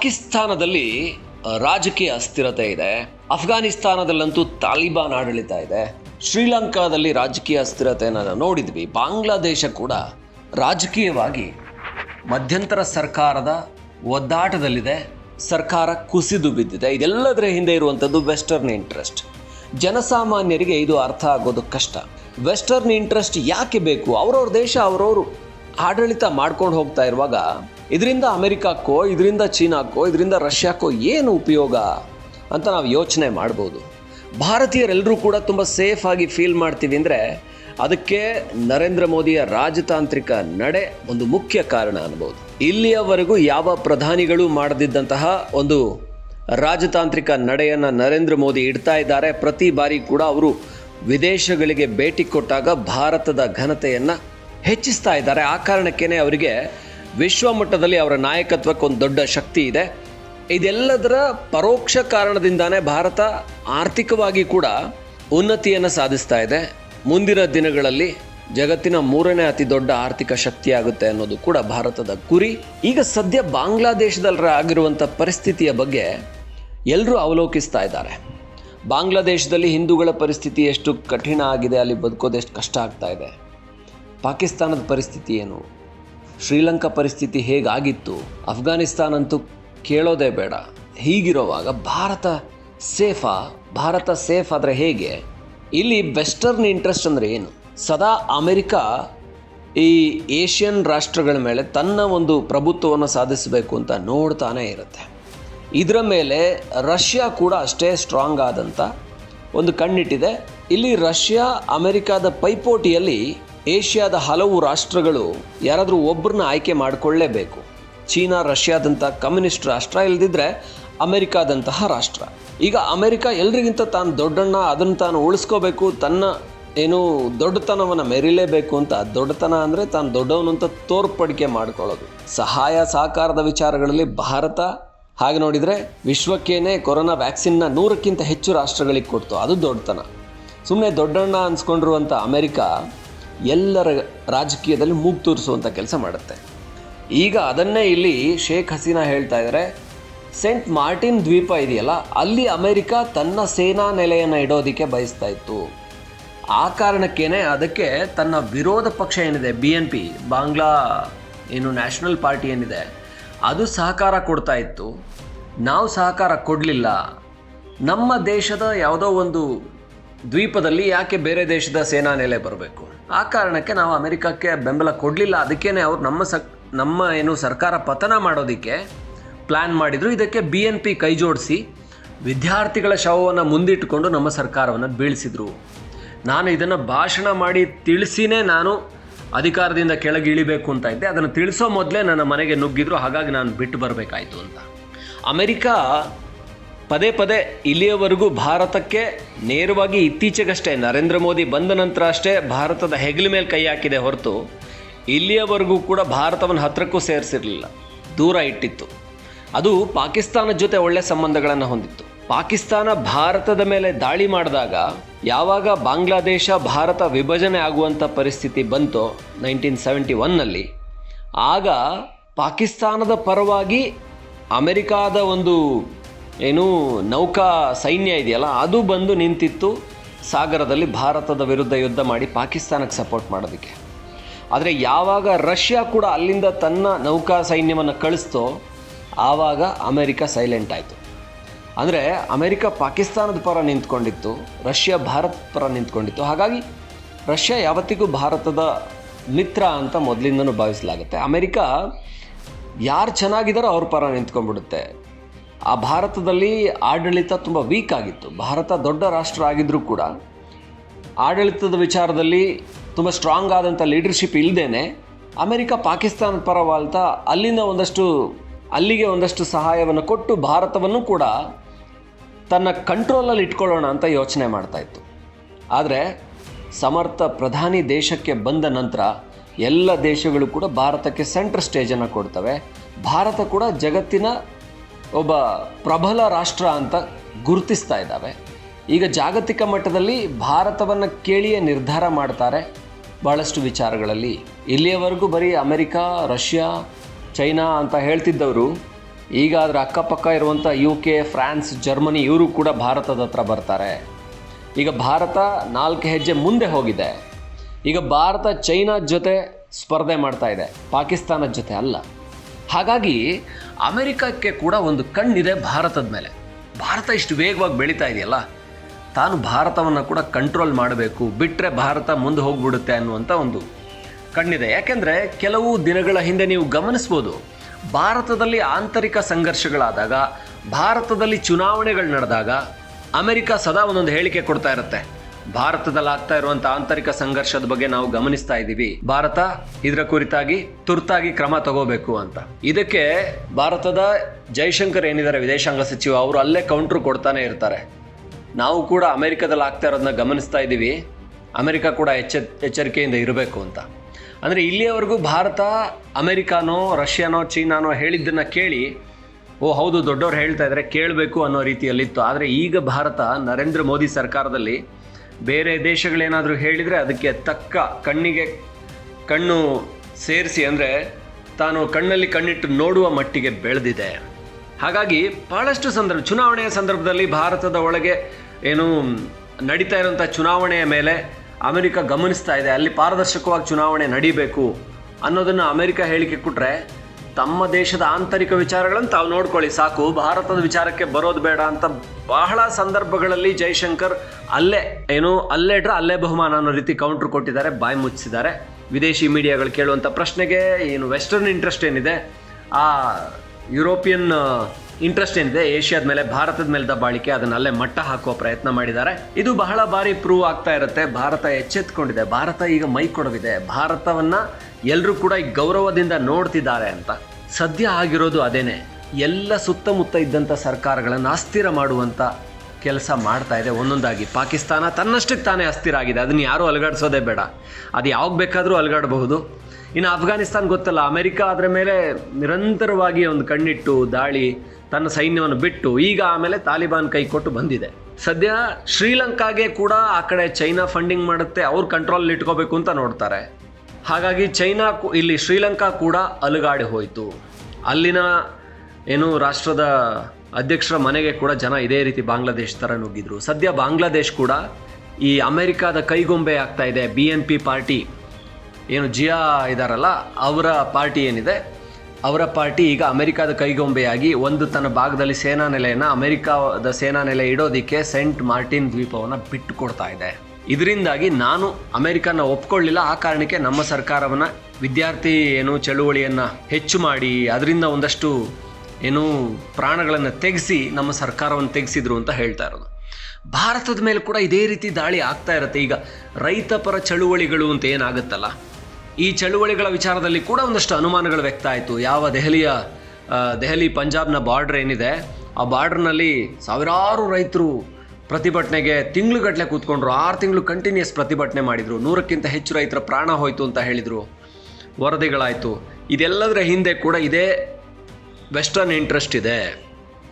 ಪಾಕಿಸ್ತಾನದಲ್ಲಿ ರಾಜಕೀಯ ಅಸ್ಥಿರತೆ ಇದೆ. ಅಫ್ಘಾನಿಸ್ತಾನದಲ್ಲಂತೂ ತಾಲಿಬಾನ್ ಆಡಳಿತ ಇದೆ. ಶ್ರೀಲಂಕಾದಲ್ಲಿ ರಾಜಕೀಯ ಅಸ್ಥಿರತೆಯನ್ನು ನೋಡಿದ್ವಿ. ಬಾಂಗ್ಲಾದೇಶ ಕೂಡ ರಾಜಕೀಯವಾಗಿ ಮಧ್ಯಂತರ ಸರ್ಕಾರದ ಒದ್ದಾಟದಲ್ಲಿದೆ. ಸರ್ಕಾರ ಕುಸಿದು ಬಿದ್ದಿದೆ. ಇದೆಲ್ಲದರ ಹಿಂದೆ ಇರುವಂಥದ್ದು ವೆಸ್ಟರ್ನ್ ಇಂಟ್ರೆಸ್ಟ್ ಜನಸಾಮಾನ್ಯರಿಗೆ ಇದು ಅರ್ಥ ಆಗೋದು ಕಷ್ಟ. ವೆಸ್ಟರ್ನ್ ಇಂಟ್ರೆಸ್ಟ್ ಯಾಕೆ ಬೇಕು? ಅವರವ್ರ ದೇಶ ಅವರವರು ಆಡಳಿತ ಮಾಡ್ಕೊಂಡು ಹೋಗ್ತಾ ಇರುವಾಗ ಇದರಿಂದ ಅಮೆರಿಕಕ್ಕೋ, ಇದರಿಂದ ಚೀನಾಕ್ಕೋ, ಇದರಿಂದ ರಷ್ಯಾಕ್ಕೋ ಏನು ಉಪಯೋಗ ಅಂತ ನಾವು ಯೋಚನೆ ಮಾಡ್ಬೋದು. ಭಾರತೀಯರೆಲ್ಲರೂ ಕೂಡ ತುಂಬ ಸೇಫ್ ಆಗಿ ಫೀಲ್ ಮಾಡ್ತೀವಿ ಅಂದರೆ ಅದಕ್ಕೆ ನರೇಂದ್ರ ಮೋದಿಯ ರಾಜತಾಂತ್ರಿಕ ನಡೆ ಒಂದು ಮುಖ್ಯ ಕಾರಣ ಅನ್ಬೋದು. ಇಲ್ಲಿಯವರೆಗೂ ಯಾವ ಪ್ರಧಾನಿಗಳು ಮಾಡದಿದ್ದಂತಹ ಒಂದು ರಾಜತಾಂತ್ರಿಕ ನಡೆಯನ್ನು ನರೇಂದ್ರ ಮೋದಿ ಇಡ್ತಾ ಇದ್ದಾರೆ, ಪ್ರತಿ ಬಾರಿ ಕೂಡ ಅವರು ವಿದೇಶಗಳಿಗೆ ಭೇಟಿ ಕೊಟ್ಟಾಗ ಭಾರತದ ಘನತೆಯನ್ನು ಹೆಚ್ಚಿಸ್ತಾ ಇದ್ದಾರೆ. ಆ ಕಾರಣಕ್ಕೇ ಅವರಿಗೆ ವಿಶ್ವ ಮಟ್ಟದಲ್ಲಿ ಅವರ ನಾಯಕತ್ವಕ್ಕೆ ಒಂದು ದೊಡ್ಡ ಶಕ್ತಿ ಇದೆ. ಇದೆಲ್ಲದರ ಪರೋಕ್ಷ ಕಾರಣದಿಂದಾನೇ ಭಾರತ ಆರ್ಥಿಕವಾಗಿ ಕೂಡ ಉನ್ನತಿಯನ್ನು ಸಾಧಿಸ್ತಾ ಇದೆ. ಮುಂದಿನ ದಿನಗಳಲ್ಲಿ ಜಗತ್ತಿನ ಮೂರನೇ ಅತಿ ದೊಡ್ಡ ಆರ್ಥಿಕ ಶಕ್ತಿಯಾಗುತ್ತೆ ಅನ್ನೋದು ಕೂಡ ಭಾರತದ ಗುರಿ. ಈಗ ಸದ್ಯ ಬಾಂಗ್ಲಾದೇಶದಲ್ಲಿ ಆಗಿರುವಂಥ ಪರಿಸ್ಥಿತಿಯ ಬಗ್ಗೆ ಎಲ್ಲರೂ ಅವಲೋಕಿಸ್ತಾ ಇದ್ದಾರೆ. ಬಾಂಗ್ಲಾದೇಶದಲ್ಲಿ ಹಿಂದೂಗಳ ಪರಿಸ್ಥಿತಿ ಎಷ್ಟು ಕಠಿಣ ಆಗಿದೆ, ಅಲ್ಲಿ ಬದುಕೋದು ಎಷ್ಟು ಕಷ್ಟ ಆಗ್ತಾ ಇದೆ. ಪಾಕಿಸ್ತಾನದ ಪರಿಸ್ಥಿತಿ ಏನು? ಶ್ರೀಲಂಕಾ ಪರಿಸ್ಥಿತಿ ಹೇಗಾಗಿತ್ತು? ಅಫ್ಘಾನಿಸ್ತಾನ್ ಅಂತೂ ಕೇಳೋದೇ ಬೇಡ. ಹೀಗಿರುವಾಗ ಭಾರತ ಸೇಫಾ? ಭಾರತ ಸೇಫ್ ಆದರೆ ಹೇಗೆ? ಇಲ್ಲಿ ವೆಸ್ಟರ್ನ್ ಇಂಟ್ರೆಸ್ಟ್ ಅಂದರೆ ಏನು? ಸದಾ ಅಮೆರಿಕಾ ಈ ಏಷ್ಯನ್ ರಾಷ್ಟ್ರಗಳ ಮೇಲೆ ತನ್ನ ಒಂದು ಪ್ರಭುತ್ವವನ್ನು ಸಾಧಿಸಬೇಕು ಅಂತ ನೋಡ್ತಾನೆ ಇರುತ್ತೆ. ಇದರ ಮೇಲೆ ರಷ್ಯಾ ಕೂಡ ಅಷ್ಟೇ ಸ್ಟ್ರಾಂಗ್ ಆದಂಥ ಒಂದು ಕಣ್ಣಿಟ್ಟಿದೆ. ಇಲ್ಲಿ ರಷ್ಯಾ ಅಮೆರಿಕಾದ ಪೈಪೋಟಿಯಲ್ಲಿ ಏಷ್ಯಾದ ಹಲವು ರಾಷ್ಟ್ರಗಳು ಯಾರಾದರೂ ಒಬ್ಬರನ್ನ ಆಯ್ಕೆ ಮಾಡಿಕೊಳ್ಳೇಬೇಕು. ಚೀನಾ ರಷ್ಯಾದಂಥ ಕಮ್ಯುನಿಸ್ಟ್ ರಾಷ್ಟ್ರ ಇಲ್ಲದಿದ್ದರೆ ಅಮೆರಿಕಾದಂತಹ ರಾಷ್ಟ್ರ. ಈಗ ಅಮೆರಿಕ ಎಲ್ರಿಗಿಂತ ತಾನು ದೊಡ್ಡಣ್ಣ, ಅದನ್ನು ತಾನು ಉಳಿಸ್ಕೋಬೇಕು, ತನ್ನ ಏನು ದೊಡ್ಡತನವನ್ನು ಮೆರಿಲೇಬೇಕು ಅಂತ. ದೊಡ್ಡತನ ಅಂದರೆ ತಾನು ದೊಡ್ಡವನು ಅಂತ ತೋರ್ಪಡಿಕೆ ಮಾಡ್ಕೊಳ್ಳೋದು. ಸಹಾಯ ಸಹಕಾರದ ವಿಚಾರಗಳಲ್ಲಿ ಭಾರತ, ಹಾಗೆ ನೋಡಿದರೆ ವಿಶ್ವಕ್ಕೇನೆ ಕೊರೋನಾ ವ್ಯಾಕ್ಸಿನ್ನ ನೂರಕ್ಕಿಂತ ಹೆಚ್ಚು ರಾಷ್ಟ್ರಗಳಿಗೆ ಕೊಡ್ತು. ಅದು ದೊಡ್ಡತನ. ಸುಮ್ಮನೆ ದೊಡ್ಡಣ್ಣ ಅನ್ಸ್ಕೊಂಡಿರುವಂಥ ಅಮೆರಿಕ ಎಲ್ಲರ ರಾಜಕೀಯದಲ್ಲಿ ಮೂಗು ತೋರಿಸುವಂಥ ಕೆಲಸ ಮಾಡುತ್ತೆ. ಈಗ ಅದನ್ನೇ ಇಲ್ಲಿ ಶೇಖ್ ಹಸೀನಾ ಹೇಳ್ತಾ ಇದ್ದಾರೆ ಸೆಂಟ್ ಮಾರ್ಟಿನ್ ದ್ವೀಪ ಇದೆಯಲ್ಲ, ಅಲ್ಲಿ ಅಮೆರಿಕ ತನ್ನ ಸೇನಾ ನೆಲೆಯನ್ನು ಇಡೋದಕ್ಕೆ ಬಯಸ್ತಾ ಇತ್ತು. ಆ ಕಾರಣಕ್ಕೇನೆ ಅದಕ್ಕೆ ತನ್ನ ವಿರೋಧ ಪಕ್ಷ ಏನಿದೆ ಬಿ ಎನ್ ಪಿ ಬಾಂಗ್ಲಾ ಏನು ನ್ಯಾಷನಲ್ ಪಾರ್ಟಿ ಏನಿದೆ, ಅದು ಸಹಕಾರ ಕೊಡ್ತಾ ಇತ್ತು. ನಾವು ಸಹಕಾರ ಕೊಡಲಿಲ್ಲ. ನಮ್ಮ ದೇಶದ ಯಾವುದೋ ಒಂದು ದ್ವೀಪದಲ್ಲಿ ಯಾಕೆ ಬೇರೆ ದೇಶದ ಸೇನಾ ನೆಲೆ ಬರಬೇಕು? ಆ ಕಾರಣಕ್ಕೆ ನಾವು ಅಮೆರಿಕಕ್ಕೆ ಬೆಂಬಲ ಕೊಡಲಿಲ್ಲ. ಅದಕ್ಕೇ ಅವರು ನಮ್ಮ ಸಕ್, ನಮ್ಮ ಏನು ಸರ್ಕಾರ ಪತನ ಮಾಡೋದಕ್ಕೆ ಪ್ಲ್ಯಾನ್ ಮಾಡಿದರು. ಇದಕ್ಕೆ ಬಿ ಎನ್ ಪಿ ಕೈ ಜೋಡಿಸಿ ವಿದ್ಯಾರ್ಥಿಗಳ ಶವವನ್ನು ಮುಂದಿಟ್ಟುಕೊಂಡು ನಮ್ಮ ಸರ್ಕಾರವನ್ನು ಬೀಳಿಸಿದರು. ನಾನು ಇದನ್ನು ಭಾಷಣ ಮಾಡಿ ತಿಳಿಸಿನೇ ನಾನು ಅಧಿಕಾರದಿಂದ ಕೆಳಗೆ ಇಳಿಬೇಕು ಅಂತ ಇದ್ದೆ. ಅದನ್ನು ತಿಳಿಸೋ ಮೊದಲೇ ನನ್ನ ಮನೆಗೆ ನುಗ್ಗಿದ್ರು. ಹಾಗಾಗಿ ನಾನು ಬಿಟ್ಟು ಬರಬೇಕಾಯಿತು ಅಂತ. ಅಮೆರಿಕ ಪದೇ ಪದೇ ಇಲ್ಲಿಯವರೆಗೂ ಭಾರತಕ್ಕೆ ನೇರವಾಗಿ ಇತ್ತೀಚೆಗಷ್ಟೇ ನರೇಂದ್ರ ಮೋದಿ ಬಂದ ನಂತರ ಅಷ್ಟೇ ಭಾರತದ ಹೆಗಲ ಮೇಲೆ ಕೈ ಹಾಕಿದೆ ಹೊರತು ಇಲ್ಲಿಯವರೆಗೂ ಕೂಡ ಭಾರತವನ್ನು ಹತ್ತಿರಕ್ಕೂ ಸೇರಿಸಿರಲಿಲ್ಲ. ದೂರ ಇಟ್ಟಿತ್ತು. ಅದು ಪಾಕಿಸ್ತಾನದ ಜೊತೆ ಒಳ್ಳೆ ಸಂಬಂಧಗಳನ್ನು ಹೊಂದಿತ್ತು. ಪಾಕಿಸ್ತಾನ ಭಾರತದ ಮೇಲೆ ದಾಳಿ ಮಾಡಿದಾಗ ಯಾವಾಗ ಬಾಂಗ್ಲಾದೇಶ ಭಾರತ ವಿಭಜನೆ ಆಗುವಂಥ ಪರಿಸ್ಥಿತಿ ಬಂತೋ ನೈನ್ಟೀನ್ ಸೆವೆಂಟಿ ಒನ್ನಲ್ಲಿ ಆಗ ಪಾಕಿಸ್ತಾನದ ಪರವಾಗಿ ಅಮೆರಿಕಾದ ಒಂದು ಏನು ನೌಕಾ ಸೈನ್ಯ ಇದೆಯಲ್ಲ, ಅದು ಬಂದು ನಿಂತಿತ್ತು ಸಾಗರದಲ್ಲಿ ಭಾರತದ ವಿರುದ್ಧ ಯುದ್ಧ ಮಾಡಿ ಪಾಕಿಸ್ತಾನಕ್ಕೆ ಸಪೋರ್ಟ್ ಮಾಡೋದಕ್ಕೆ. ಆದರೆ ಯಾವಾಗ ರಷ್ಯಾ ಕೂಡ ಅಲ್ಲಿಂದ ತನ್ನ ನೌಕಾ ಸೈನ್ಯವನ್ನು ಕಳಿಸ್ತೋ, ಆವಾಗ ಅಮೆರಿಕ ಸೈಲೆಂಟ್ ಆಯಿತು. ಅಂದರೆ ಅಮೆರಿಕ ಪಾಕಿಸ್ತಾನದ ಪರ ನಿಂತ್ಕೊಂಡಿತ್ತು, ರಷ್ಯಾ ಭಾರತ ಪರ ನಿಂತ್ಕೊಂಡಿತ್ತು. ಹಾಗಾಗಿ ರಷ್ಯಾ ಯಾವತ್ತಿಗೂ ಭಾರತದ ಮಿತ್ರ ಅಂತ ಮೊದಲಿಂದನೂ ಭಾವಿಸಲಾಗುತ್ತೆ. ಅಮೆರಿಕ ಯಾರು ಚೆನ್ನಾಗಿದ್ದಾರೋ ಅವ್ರ ಪರ ನಿಂತ್ಕೊಂಡ್ಬಿಡುತ್ತೆ. ಆ ಭಾರತದಲ್ಲಿ ಆಡಳಿತ ತುಂಬ ವೀಕ್ ಆಗಿತ್ತು. ಭಾರತ ದೊಡ್ಡ ರಾಷ್ಟ್ರ ಆಗಿದ್ದರೂ ಕೂಡ ಆಡಳಿತದ ವಿಚಾರದಲ್ಲಿ ತುಂಬ ಸ್ಟ್ರಾಂಗ್ ಆದಂಥ ಲೀಡರ್ಶಿಪ್ ಇಲ್ಲದೇ ಅಮೆರಿಕ ಪಾಕಿಸ್ತಾನದ ಪರ ಅಲ್ಲಿನ ಒಂದಷ್ಟು, ಅಲ್ಲಿಗೆ ಒಂದಷ್ಟು ಸಹಾಯವನ್ನು ಕೊಟ್ಟು ಭಾರತವನ್ನು ಕೂಡ ತನ್ನ ಕಂಟ್ರೋಲಲ್ಲಿ ಇಟ್ಕೊಳ್ಳೋಣ ಅಂತ ಯೋಚನೆ ಮಾಡ್ತಾ ಇತ್ತು. ಆದರೆ ಸಮರ್ಥ ಪ್ರಧಾನಿ ದೇಶಕ್ಕೆ ಬಂದ ನಂತರ ಎಲ್ಲ ದೇಶಗಳು ಕೂಡ ಭಾರತಕ್ಕೆ ಸೆಂಟ್ರ್ ಸ್ಟೇಜನ್ನು ಕೊಡ್ತವೆ. ಭಾರತ ಕೂಡ ಜಗತ್ತಿನ ಒಬ್ಬ ಪ್ರಬಲ ರಾಷ್ಟ್ರ ಅಂತ ಗುರುತಿಸ್ತಾ ಇದ್ದಾವೆ. ಈಗ ಜಾಗತಿಕ ಮಟ್ಟದಲ್ಲಿ ಭಾರತವನ್ನು ಕೇಳಿಯೇ ನಿರ್ಧಾರ ಮಾಡ್ತಾರೆ ಭಾಳಷ್ಟು ವಿಚಾರಗಳಲ್ಲಿ. ಇಲ್ಲಿಯವರೆಗೂ ಬರೀ ಅಮೆರಿಕಾ, ರಷ್ಯಾ, ಚೈನಾ ಅಂತ ಹೇಳ್ತಿದ್ದವರು. ಈಗ ಅದರ ಅಕ್ಕಪಕ್ಕ ಇರುವಂಥ ಯು ಕೆ ಫ್ರಾನ್ಸ್ ಜರ್ಮನಿ ಇವರು ಕೂಡ ಭಾರತದ ಹತ್ರ ಬರ್ತಾರೆ. ಈಗ ಭಾರತ ನಾಲ್ಕು ಹೆಜ್ಜೆ ಮುಂದೆ ಹೋಗಿದೆ. ಈಗ ಭಾರತ ಚೈನಾ ಜೊತೆ ಸ್ಪರ್ಧೆ ಮಾಡ್ತಾ ಇದೆ. ಪಾಕಿಸ್ತಾನದ ಜೊತೆ ಅಲ್ಲ. ಹಾಗಾಗಿ ಅಮೆರಿಕಕ್ಕೆ ಕೂಡ ಒಂದು ಕಣ್ಣಿದೆ ಭಾರತದ ಮೇಲೆ. ಭಾರತ ಇಷ್ಟು ವೇಗವಾಗಿ ಬೆಳೀತಾ ಇದೆಯಲ್ಲ, ತಾನು ಭಾರತವನ್ನು ಕೂಡ ಕಂಟ್ರೋಲ್ ಮಾಡಬೇಕು ಬಿಟ್ಟರೆ ಭಾರತ ಮುಂದೆ ಹೋಗ್ಬಿಡುತ್ತೆ ಅನ್ನುವಂಥ ಒಂದು ಕಣ್ಣಿದೆ. ಯಾಕೆಂದರೆ ಕೆಲವು ದಿನಗಳ ಹಿಂದೆ ನೀವು ಗಮನಿಸ್ಬೋದು, ಭಾರತದಲ್ಲಿ ಆಂತರಿಕ ಸಂಘರ್ಷಗಳಾದಾಗ, ಭಾರತದಲ್ಲಿ ಚುನಾವಣೆಗಳು ನಡೆದಾಗ, ಅಮೆರಿಕ ಸದಾ ಒಂದೊಂದು ಹೇಳಿಕೆ ಕೊಡ್ತಾ ಇರುತ್ತೆ. ಭಾರತದಲ್ಲಿ ಆಗ್ತಾ ಇರುವಂತ ಆಂತರಿಕ ಸಂಘರ್ಷದ ಬಗ್ಗೆ ನಾವು ಗಮನಿಸ್ತಾ ಇದ್ದೀವಿ. ಭಾರತ ಇದರ ಕುರಿತಾಗಿ ತುರ್ತಾಗಿ ಕ್ರಮ ತಗೋಬೇಕು ಅಂತ. ಇದಕ್ಕೆ ಭಾರತದ ಜೈಶಂಕರ್ ಏನಿದ್ದಾರೆ ವಿದೇಶಾಂಗ ಸಚಿವ, ಅವರು ಅಲ್ಲೇ ಕೌಂಟರ್ ಕೊಡ್ತಾನೆ ಇರ್ತಾರೆ. ನಾವು ಕೂಡ ಅಮೆರಿಕದಲ್ಲಿ ಆಗ್ತಾ ಇರೋದನ್ನ ಗಮನಿಸ್ತಾ ಇದ್ದೀವಿ. ಅಮೆರಿಕ ಕೂಡ ಎಚ್ಚ, ಎಚ್ಚರಿಕೆಯಿಂದ ಇರಬೇಕು ಅಂತ. ಅಂದರೆ ಇಲ್ಲಿಯವರೆಗೂ ಭಾರತ ಅಮೆರಿಕಾನೋ, ರಷ್ಯಾನೋ, ಚೀನಾನೋ ಹೇಳಿದ್ದನ್ನು ಕೇಳಿ, ಓ ಹೌದು ದೊಡ್ಡವ್ರು ಹೇಳ್ತಾ ಇದ್ದಾರೆ ಕೇಳಬೇಕು ಅನ್ನೋ ರೀತಿಯಲ್ಲಿತ್ತು. ಆದರೆ ಈಗ ಭಾರತ ನರೇಂದ್ರ ಮೋದಿ ಸರ್ಕಾರದಲ್ಲಿ ಬೇರೆ ದೇಶಗಳೇನಾದರೂ ಹೇಳಿದರೆ ಅದಕ್ಕೆ ತಕ್ಕ ಕಣ್ಣಿಗೆ ಕಣ್ಣು ಸೇರಿಸಿ ಅಂದರೆ ತಾನು ಕಣ್ಣಲ್ಲಿ ಕಣ್ಣಿಟ್ಟು ನೋಡುವ ಮಟ್ಟಿಗೆ ಬೆಳೆದಿದೆ. ಹಾಗಾಗಿ ಭಾಳಷ್ಟು ಸಂದರ್ಭ ಚುನಾವಣೆಯ ಸಂದರ್ಭದಲ್ಲಿ ಭಾರತದ ಒಳಗೆ ಏನು ನಡೀತಾ ಇರುವಂಥ ಚುನಾವಣೆಯ ಮೇಲೆ ಅಮೆರಿಕ ಗಮನಿಸ್ತಾ ಇದೆ. ಅಲ್ಲಿ ಪಾರದರ್ಶಕವಾಗಿ ಚುನಾವಣೆ ನಡೀಬೇಕು ಅನ್ನೋದನ್ನು ಅಮೆರಿಕ ಹೇಳಿಕೆ ಕೊಟ್ಟರೆ ತಮ್ಮ ದೇಶದ ಆಂತರಿಕ ವಿಚಾರಗಳನ್ನು ತಾವು ನೋಡ್ಕೊಳ್ಳಿ, ಸಾಕು. ಭಾರತದ ವಿಚಾರಕ್ಕೆ ಬರೋದು ಬೇಡ ಅಂತ ಬಹಳ ಸಂದರ್ಭಗಳಲ್ಲಿ ಜೈಶಂಕರ್ ಅಲ್ಲೇ, ಏನು, ಅಲ್ಲೇ ಇಟ್ರೆ ಅಲ್ಲೇ ಬಹುಮಾನ ಅನ್ನೋ ರೀತಿ ಕೌಂಟರ್ ಕೊಟ್ಟಿದ್ದಾರೆ, ಬಾಯಿ ಮುಚ್ಚಿದ್ದಾರೆ ವಿದೇಶಿ ಮೀಡಿಯಾಗಳು ಕೇಳುವಂಥ ಪ್ರಶ್ನೆಗೆ ಏನು ವೆಸ್ಟರ್ನ್ ಇಂಟ್ರೆಸ್ಟ್ ಏನಿದೆ? ಆ ಯುರೋಪಿಯನ್ ಇಂಟ್ರೆಸ್ಟ್ ಏನಿದೆ? ಏಷ್ಯಾದ ಮೇಲೆ, ಭಾರತದ ಮೇಲೆ ದಬ್ಬಾಳಿಕೆ, ಅದನ್ನ ಅಲ್ಲೇ ಮಟ್ಟ ಹಾಕುವ ಪ್ರಯತ್ನ ಮಾಡಿದ್ದಾರೆ. ಇದು ಬಹಳ ಬಾರಿ ಪ್ರೂವ್ ಆಗ್ತಾ ಇರುತ್ತೆ. ಭಾರತ ಎಚ್ಚೆತ್ಕೊಂಡಿದೆ. ಭಾರತ ಈಗ ಮೈ ಕೊಡವಿದೆ. ಭಾರತವನ್ನ ಎಲ್ಲರೂ ಕೂಡ ಈ ಗೌರವದಿಂದ ನೋಡ್ತಿದ್ದಾರೆ ಅಂತ. ಸದ್ಯ ಆಗಿರೋದು ಅದೇನೆ. ಎಲ್ಲ ಸುತ್ತಮುತ್ತ ಇದ್ದಂಥ ಸರ್ಕಾರಗಳನ್ನು ಅಸ್ಥಿರ ಮಾಡುವಂಥ ಕೆಲಸ ಮಾಡ್ತಾ ಇದೆ ಒಂದೊಂದಾಗಿ. ಪಾಕಿಸ್ತಾನ ತನ್ನಷ್ಟಕ್ಕೆ ತಾನೇ ಅಸ್ಥಿರ ಆಗಿದೆ. ಅದನ್ನು ಯಾರೂ ಅಲುಗಾಡಿಸೋದೇ ಬೇಡ. ಅದು ಯಾವಾಗ ಬೇಕಾದರೂ ಅಲುಗಾಡಬಹುದು. ಇನ್ನು ಅಫ್ಘಾನಿಸ್ತಾನ್ ಗೊತ್ತಲ್ಲ, ಅಮೆರಿಕ ಅದರ ಮೇಲೆ ನಿರಂತರವಾಗಿ ಒಂದು ಕಣ್ಣಿಟ್ಟು, ದಾಳಿ, ತನ್ನ ಸೈನ್ಯವನ್ನು ಬಿಟ್ಟು ಈಗ ಆಮೇಲೆ ತಾಲಿಬಾನ್ ಕೈ ಕೊಟ್ಟು ಬಂದಿದೆ. ಸದ್ಯ ಶ್ರೀಲಂಕಾಗೆ ಕೂಡ ಆ ಕಡೆ ಚೈನಾ ಫಂಡಿಂಗ್ ಮಾಡುತ್ತೆ. ಅವ್ರು ಕಂಟ್ರೋಲ್ ಇಟ್ಕೋಬೇಕು ಅಂತ ನೋಡ್ತಾರೆ. ಹಾಗಾಗಿ ಚೈನಾ ಇಲ್ಲಿ ಶ್ರೀಲಂಕಾ ಕೂಡ ಅಲುಗಾಡಿ ಹೋಯಿತು. ಅಲ್ಲಿನ ಏನು ರಾಷ್ಟ್ರದ ಅಧ್ಯಕ್ಷರ ಮನೆಗೆ ಕೂಡ ಜನ ಇದೇ ರೀತಿ ಬಾಂಗ್ಲಾದೇಶ್ ಥರ ನುಗ್ಗಿದ್ರು. ಸದ್ಯ ಬಾಂಗ್ಲಾದೇಶ್ ಕೂಡ ಈ ಅಮೆರಿಕಾದ ಕೈಗೊಂಬೆ ಆಗ್ತಾ ಇದೆ. ಬಿ ಎನ್ ಪಿ ಪಾರ್ಟಿ ಏನು ಜಿಯಾ ಇದಾರಲ್ಲ, ಅವರ ಪಾರ್ಟಿ ಏನಿದೆ, ಅವರ ಪಾರ್ಟಿ ಈಗ ಅಮೆರಿಕಾದ ಕೈಗೊಂಬೆಯಾಗಿ ಒಂದು ತನ್ನ ಭಾಗದಲ್ಲಿ ಸೇನಾ ನೆಲೆಯನ್ನು ಅಮೆರಿಕಾದ ಸೇನಾ ನೆಲೆ ಇಡೋದಕ್ಕೆ ಸೆಂಟ್ ಮಾರ್ಟಿನ್ ದ್ವೀಪವನ್ನು ಬಿಟ್ಟು ಕೊಡ್ತಾ ಇದೆ. ಇದರಿಂದಾಗಿ ನಾನು ಅಮೆರಿಕನ ಒಪ್ಕೊಳ್ಳಿಲ್ಲ. ಆ ಕಾರಣಕ್ಕೆ ನಮ್ಮ ಸರ್ಕಾರವನ್ನು ವಿದ್ಯಾರ್ಥಿ ಏನು ಚಳುವಳಿಯನ್ನು ಹೆಚ್ಚು ಮಾಡಿ, ಅದರಿಂದ ಒಂದಷ್ಟು ಏನು ಪ್ರಾಣಗಳನ್ನು ತೆಗೆಸಿ ನಮ್ಮ ಸರ್ಕಾರವನ್ನು ತೆಗೆಸಿದ್ರು ಅಂತ ಹೇಳ್ತಾ ಇರೋದು. ಭಾರತದ ಮೇಲೆ ಕೂಡ ಇದೇ ರೀತಿ ದಾಳಿ ಆಗ್ತಾ ಇರುತ್ತೆ. ಈಗ ರೈತ ಪರ ಚಳುವಳಿಗಳು ಅಂತ ಏನಾಗುತ್ತಲ್ಲ? ಈ ಚಳುವಳಿಗಳ ವಿಚಾರದಲ್ಲಿ ಕೂಡ ಒಂದಷ್ಟು ಅನುಮಾನಗಳು ವ್ಯಕ್ತ ಆಯಿತು. ಯಾವ ದೆಹಲಿಯ ದೆಹಲಿ ಪಂಜಾಬ್ನ ಬಾರ್ಡ್ರ್ ಏನಿದೆ, ಆ ಬಾರ್ಡ್ರ್ನಲ್ಲಿ ಸಾವಿರಾರು ರೈತರು ಪ್ರತಿಭಟನೆಗೆ ತಿಂಗಳುಗಟ್ಟಲೆ ಕೂತ್ಕೊಂಡ್ರು, ಆರು ತಿಂಗಳು ಕಂಟಿನ್ಯೂಸ್ ಪ್ರತಿಭಟನೆ ಮಾಡಿದರು. ನೂರಕ್ಕಿಂತ ಹೆಚ್ಚು ರೈತರ ಪ್ರಾಣ ಹೋಯಿತು ಅಂತ ಹೇಳಿದರು. ವರದಿಗಳಾಯಿತು. ಇದೆಲ್ಲದರ ಹಿಂದೆ ಕೂಡ ಇದೇ ವೆಸ್ಟರ್ನ್ ಇಂಟ್ರೆಸ್ಟ್ ಇದೆ.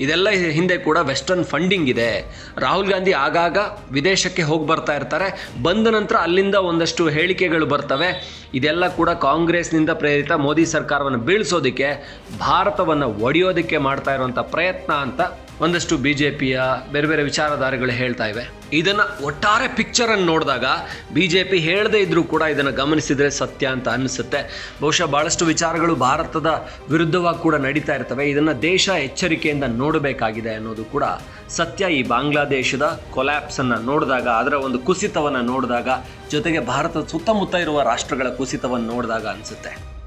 ಇದೆಲ್ಲ ಹಿಂದೆ ಕೂಡ ವೆಸ್ಟರ್ನ್ ಫಂಡಿಂಗ್ ಇದೆ. ರಾಹುಲ್ ಗಾಂಧಿ ಆಗಾಗ ವಿದೇಶಕ್ಕೆ ಹೋಗಿ ಬರ್ತಾ ಇರ್ತಾರೆ. ಬಂದ ನಂತರ ಅಲ್ಲಿಂದ ಒಂದಷ್ಟು ಹೇಳಿಕೆಗಳು ಬರ್ತವೆ. ಇದೆಲ್ಲ ಕೂಡ ಕಾಂಗ್ರೆಸ್ನಿಂದ ಪ್ರೇರಿತ ಮೋದಿ ಸರ್ಕಾರವನ್ನು ಬೀಳಿಸೋದಕ್ಕೆ, ಭಾರತವನ್ನು ಒಡೆಯೋದಕ್ಕೆ ಮಾಡ್ತಾ ಇರುವಂಥ ಪ್ರಯತ್ನ ಅಂತ ಒಂದಷ್ಟು ಬಿ ಜೆ ಪಿಯ ಬೇರೆ ಬೇರೆ ವಿಚಾರಧಾರೆಗಳು ಹೇಳ್ತಾ ಇವೆ. ಇದನ್ನು ಒಟ್ಟಾರೆ ಪಿಕ್ಚರನ್ನು ನೋಡಿದಾಗ ಬಿ ಜೆ ಪಿ ಹೇಳದೇ ಇದ್ದರೂ ಕೂಡ ಇದನ್ನು ಗಮನಿಸಿದರೆ ಸತ್ಯ ಅಂತ ಅನ್ನಿಸುತ್ತೆ. ಬಹುಶಃ ಭಾಳಷ್ಟು ವಿಚಾರಗಳು ಭಾರತದ ವಿರುದ್ಧವಾಗಿ ಕೂಡ ನಡೀತಾ ಇರ್ತವೆ. ಇದನ್ನು ದೇಶ ಎಚ್ಚರಿಕೆಯಿಂದ ನೋಡಬೇಕಾಗಿದೆ ಅನ್ನೋದು ಕೂಡ ಸತ್ಯ. ಈ ಬಾಂಗ್ಲಾದೇಶದ ಕೊಲ್ಯಾಪ್ಸನ್ನು ನೋಡಿದಾಗ, ಅದರ ಒಂದು ಕುಸಿತವನ್ನು ನೋಡಿದಾಗ, ಜೊತೆಗೆ ಭಾರತದ ಸುತ್ತಮುತ್ತ ಇರುವ ರಾಷ್ಟ್ರಗಳ ಕುಸಿತವನ್ನು ನೋಡಿದಾಗ ಅನಿಸುತ್ತೆ.